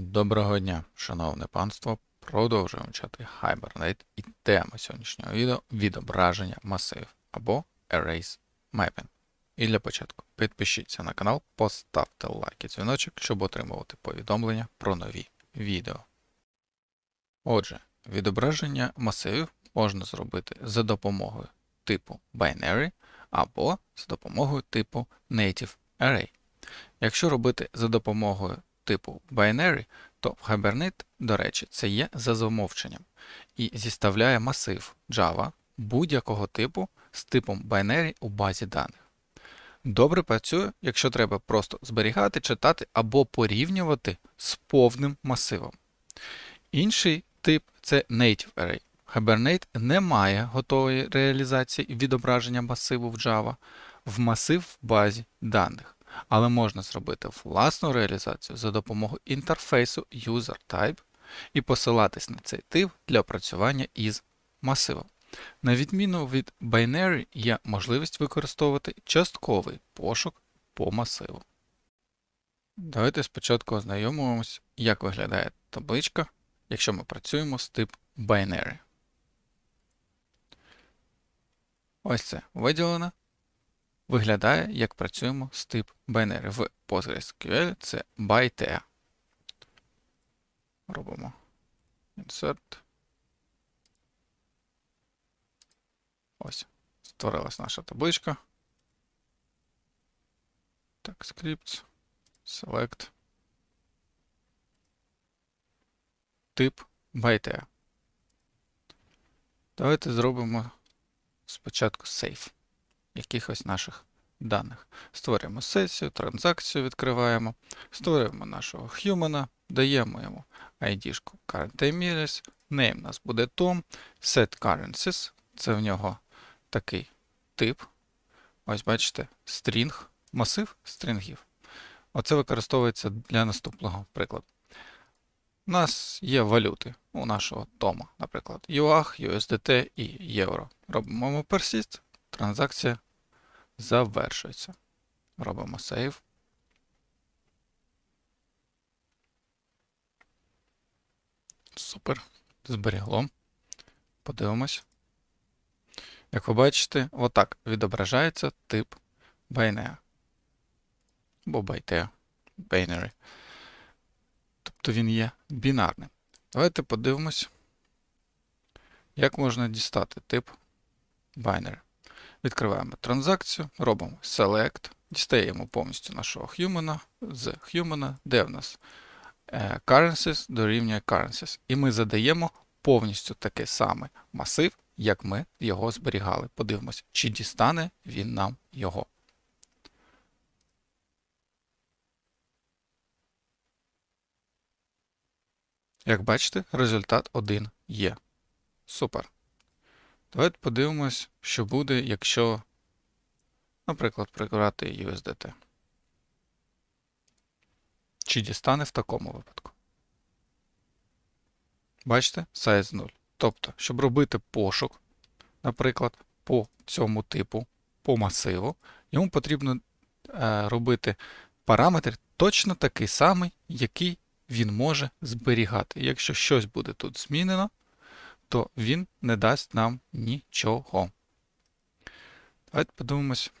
Доброго дня, шановне панство. Продовжуємо вчати Hibernate і тема сьогоднішнього відео відображення масивів або Arrays Mapping. І для початку підпишіться на канал, поставте лайк і дзвіночок, щоб отримувати повідомлення про нові відео. Отже, відображення масивів можна зробити за допомогою типу Binary або за допомогою типу Native Array. Якщо робити за допомогою типу Binary, то Hibernate, до речі, це є за замовченням і зіставляє масив Java будь-якого типу з типом Binary у базі даних. Добре працює, якщо треба просто зберігати, читати або порівнювати з повним масивом. Інший тип це Native Array. Hibernate не має готової реалізації відображення масиву в Java в масив в базі даних але можна зробити власну реалізацію за допомогою інтерфейсу UserType і посилатись на цей тип для опрацювання із масивом. На відміну від Binary є можливість використовувати частковий пошук по масиву. Давайте спочатку ознайомимось, як виглядає табличка, якщо ми працюємо з тип Binary. Ось це виділено виглядає, як працюємо з тип binary. В PostgreSQL це byte. Робимо insert. Ось, створилась наша табличка. Так, scripts, select. Тип byte. Давайте зробимо спочатку save якихось наших даних. Створюємо сесію, транзакцію відкриваємо, створюємо нашого human, даємо йому ID current emails, name у нас буде Tom, set це в нього такий тип. Ось бачите, string, масив стрінгів. Оце використовується для наступного прикладу. У нас є валюти у нашого Тома, наприклад, UAH, USDT і євро. Робимо persist, транзакція завершується. Робимо сейв. Супер. Зберігло. Подивимось. Як ви бачите, отак відображається тип binary. Або byte. Binary. Тобто він є бінарним. Давайте подивимось, як можна дістати тип binary. Відкриваємо транзакцію, робимо Select, дістаємо повністю нашого human з human, де в нас е, currencies дорівнює currencies. І ми задаємо повністю такий самий масив, як ми його зберігали. Подивимось, чи дістане він нам його. Як бачите, результат 1 є. Супер. Давайте подивимось, що буде, якщо, наприклад, прибрати USDT. Чи дістане в такому випадку. Бачите, size 0. Тобто, щоб робити пошук, наприклад, по цьому типу, по масиву, йому потрібно е, робити параметр точно такий самий, який він може зберігати. Якщо щось буде тут змінено, то він не дасть нам нічого. Давайте подивимось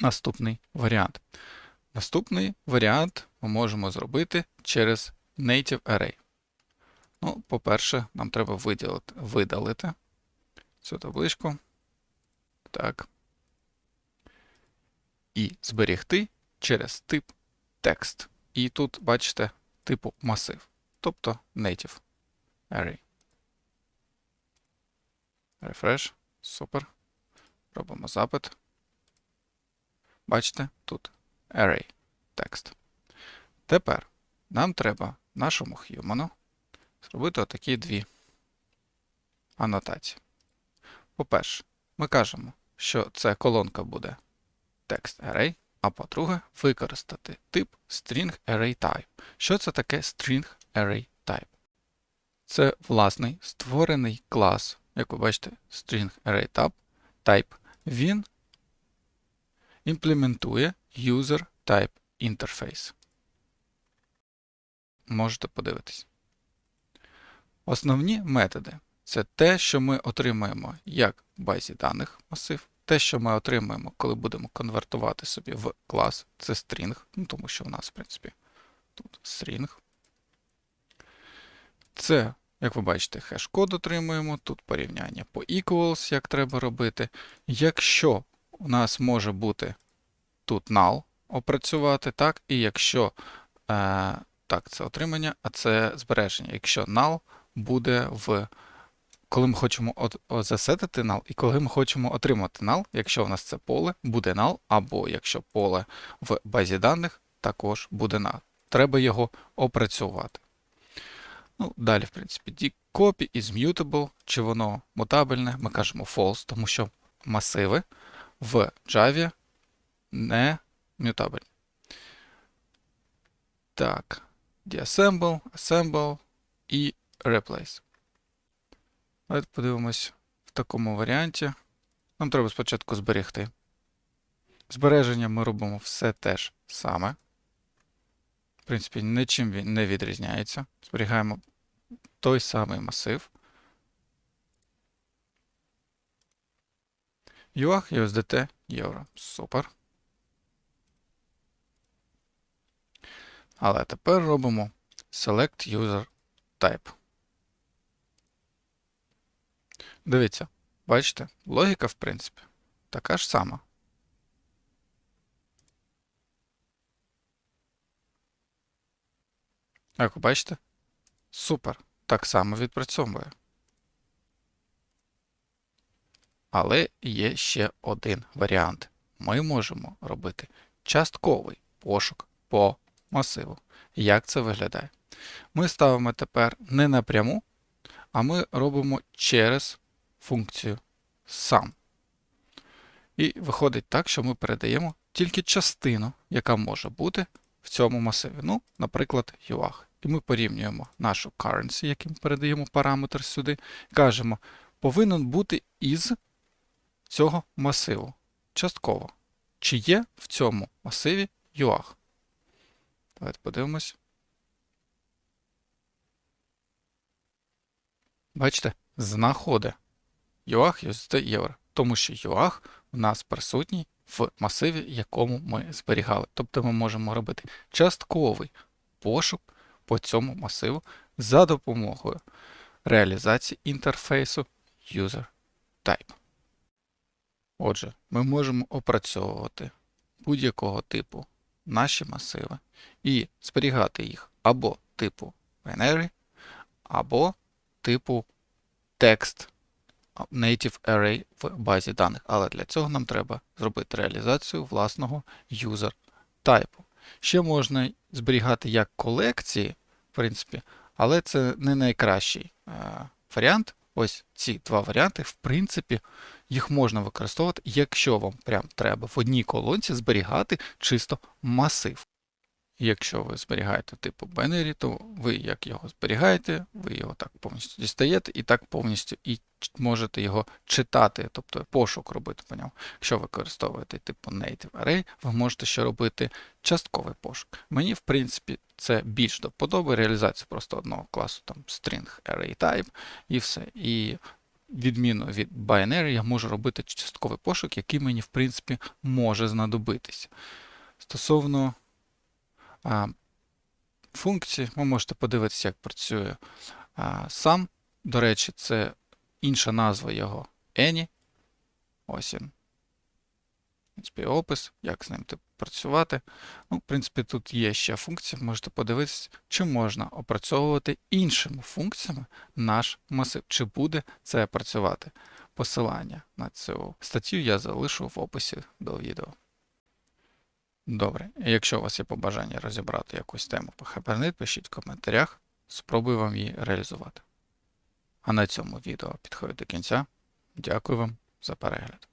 наступний варіант. Наступний варіант ми можемо зробити через Native Array. Ну, По-перше, нам треба виділити, видалити цю табличку. Так. І зберігти через тип текст. І тут, бачите, типу масив, тобто Native Array. Refresh. Супер. Робимо запит. Бачите, тут array текст. Тепер нам треба нашому human зробити отакі дві анотації. По-перше, ми кажемо, що це колонка буде text array, а по-друге, використати тип string array type. Що це таке string array type? Це власний створений клас як ви бачите, string array type, він імплементує user type interface. можете подивитись. Основні методи це те, що ми отримаємо як в базі даних масив, те, що ми отримаємо, коли будемо конвертувати собі в клас, це string, ну, тому що у нас, в принципі, тут string. Це, як ви бачите, хеш-код отримуємо, тут порівняння по equals, як треба робити. Якщо у нас може бути тут null опрацювати, так, і якщо е, так, це отримання, а це збереження. Якщо null буде в коли ми хочемо от, о, засетити null, і коли ми хочемо отримати null, якщо у нас це поле, буде null, або якщо поле в базі даних, також буде null. Треба його опрацювати. Ну, Далі, в принципі, copy is mutable, чи воно мутабельне, ми кажемо false, тому що масиви в Java не мутабельні. Так, deassemble, assemble і replace. Давайте подивимось в такому варіанті. Нам треба спочатку зберегти. Збереження ми робимо все те ж саме. В принципі, нічим він не відрізняється. Зберігаємо той самий масив. UAH USDT євро. Супер. Але тепер робимо Select User Type. Дивіться, бачите, логіка, в принципі, така ж сама. Як ви бачите? Супер. Так само відпрацьовує. Але є ще один варіант. Ми можемо робити частковий пошук по масиву. Як це виглядає? Ми ставимо тепер не напряму, а ми робимо через функцію сам. І виходить так, що ми передаємо тільки частину, яка може бути в цьому масиві. Ну, наприклад, UAH. І ми порівнюємо нашу currency, яким передаємо параметр сюди, кажемо, повинен бути із цього масиву. Частково. Чи є в цьому масиві UAH? Давайте подивимось. Бачите, знаходить UAH USD євро. Тому що UAH у нас присутній в масиві, якому ми зберігали. Тобто ми можемо робити частковий пошук по цьому масиву за допомогою реалізації інтерфейсу UserType. Отже, ми можемо опрацьовувати будь-якого типу наші масиви і зберігати їх або типу binary, або типу текст native array в базі даних. Але для цього нам треба зробити реалізацію власного user type. Ще можна зберігати як колекції, в принципі, але це не найкращий е, варіант. Ось ці два варіанти, в принципі, їх можна використовувати, якщо вам прям треба в одній колонці зберігати чисто масив. Якщо ви зберігаєте типу binary, то ви як його зберігаєте, ви його так повністю дістаєте і так повністю і можете його читати, тобто пошук робити по ньому. Якщо ви використовуєте типу native array, ви можете ще робити частковий пошук. Мені, в принципі, це більш до подоби реалізація просто одного класу, там string array type і все. І відмінно від binary, я можу робити частковий пошук, який мені, в принципі, може знадобитися. Стосовно а, функції, ви можете подивитися, як працює а, сам. До речі, це інша назва його Any. Ось він. Опис, як з ним працювати. Ну, В принципі, тут є ще функція, можете подивитися, чи можна опрацьовувати іншими функціями наш масив, чи буде це працювати. Посилання на цю статтю я залишу в описі до відео. Добре, якщо у вас є побажання розібрати якусь тему по Hibernate, пишіть в коментарях, спробую вам її реалізувати. А на цьому відео підходить до кінця. Дякую вам за перегляд.